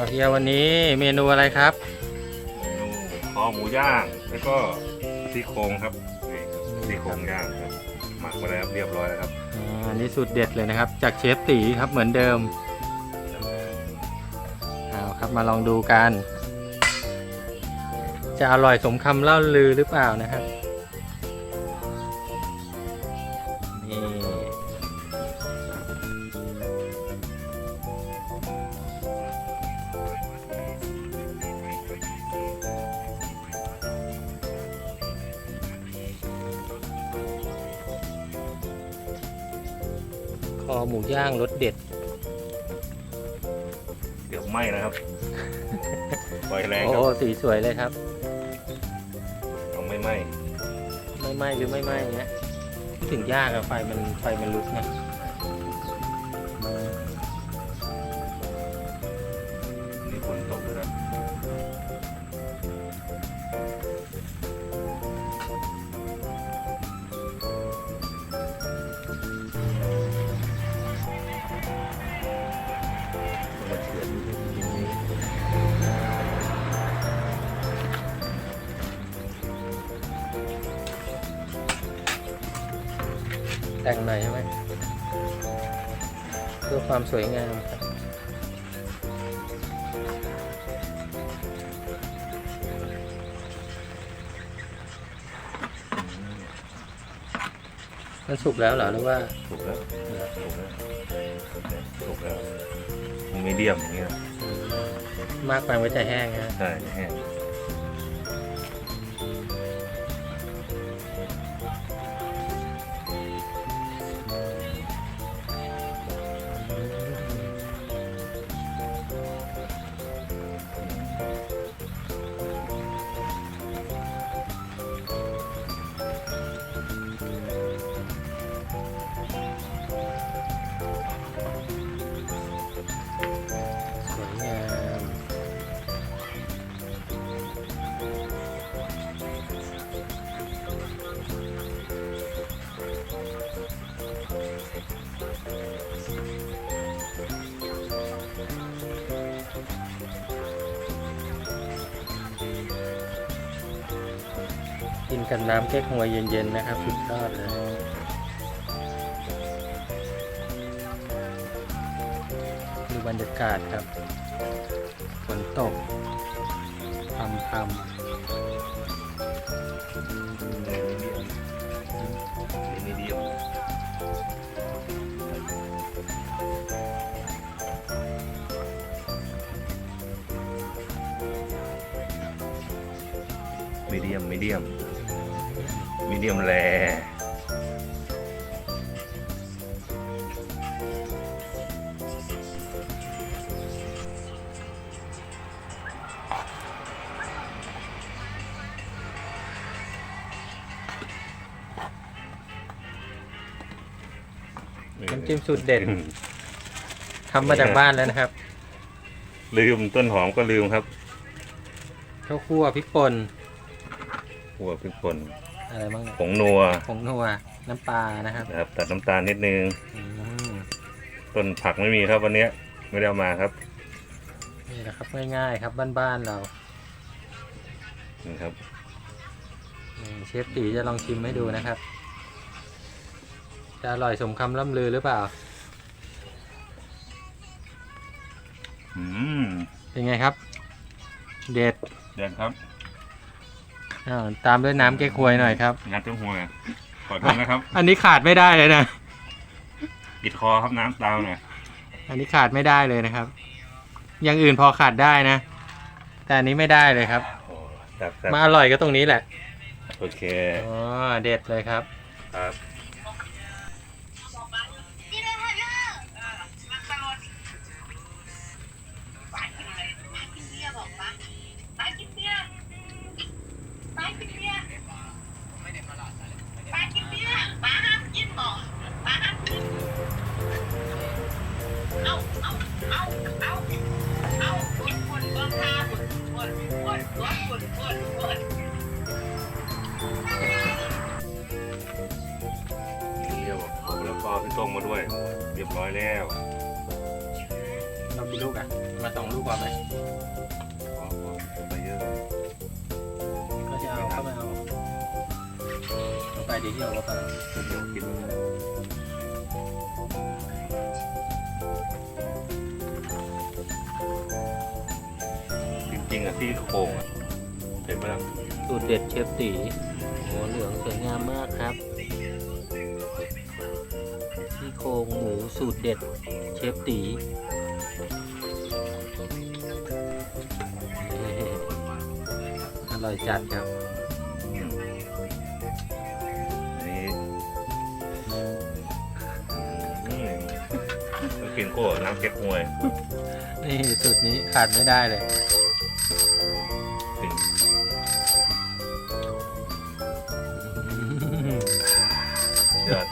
าวเฮียวันนี้เมนูอะไรครับ เมนูคอหมูย่าง แล้วก็ซี่โครงครับนี่ครับซี่โครงย่างครับหมักมาแล้วเรียบร้อยแล้วครับอ่าอันนี้สูตรเด็ดเลยนะครับ จากเชฟตีครับเหมือนเดิมเอาครับมาลองดูกัน จะอร่อยสมคำเล่าลือหรือเปล่านะครับ อหมูย่างรสเด็ด เดี๋ยวไหม้นะครับ ปล่อยแรงคโอ้รับสีสวยเลยครับต้องไม่ไหม้ไม่ไหม้หรือไม่ไหม้เนี้ยถึงยากอะไฟมันไฟมันลุกนะนี่ฝนตกนะครับ แต่งหน่อยใช่ไหมเพื่อความสวยงามครับมันสุกแล้วเหรอหรือว่าถูกแล้วถูกแล้วถูกแล้วมันไม่เดียมอย่างเงี้ยมากไปไว้จะแห้งนะใช่แห้ง กินกับน้ำเก๊กฮวยเย็นๆนะครับสุดยอดเลยดูบรรยากาศครับฝนตกพำพรไม่เดียมมีเดียม มีเดียมมีเดียมแรำน้ำจิ้มสูตรเด็ดทำมาจากบ้านแล้วนะครับ ลืมต้นหอมก็ลืมครับข้าวคั่วพริกป่น หัวพริกป่น อะไรบ้างเนี่ยผงนัวผงนัวน้ำปลานะครับนะครับ ตัดน้ำตาลนิดนึง อืมต้นผักไม่มีครับวันเนี้ยไม่ได้เอามาครับนี่นะครับง่ายๆครับบ้านๆเรานี่ครับ นี่เชฟตีจะลองชิมให้ดูนะครับ จะอร่อยสมคำล่ำลือหรือเปล่า อืมเป็นไงครับ เด็ด เด่นครับ อ้าวตามด้วยน้ำเก๊กฮวยหน่อยครับ งัดต้นหัวขอโทษนะครับอันนี้ขาดไม่ได้เลยนะปิดคอครับน้ำตามหน่อยอันนี้ขาดไม่ได้เลยนะครับ อย่างอื่นพอขาดได้นะ แต่อันนี้ไม่ได้เลยครับ โอ้แซ่บมาอร่อยก็ตรงนี้แหละๆโอเคอ๋อเด็ดเลยครับ ครับ เรียบเอาแล้วก็พี่ต้มมาด้วยเรียบร้อยแล้วเรากี่ลูกอะ มาสองลูกก่อนไหมขอขอไปเยอะก็จะเอาเข้าไปเอาเอาไปดีที่เอาเข้าไปเดี๋ยวกินไม่ได้จริงๆอะที่โครงอะเห็นไหมล่ะสูตรเด็ดเชฟตีหัวเหลืองสวยงามมากครับที่ โครงหมูสูตรเด็ด เชฟตีนี่อร่อยจัดครับอืมอันนี้อืมต้องกินโก้น้ำเก๊กฮวยนี่สูตรนี้ขาดไม่ได้เลยจริงเดือด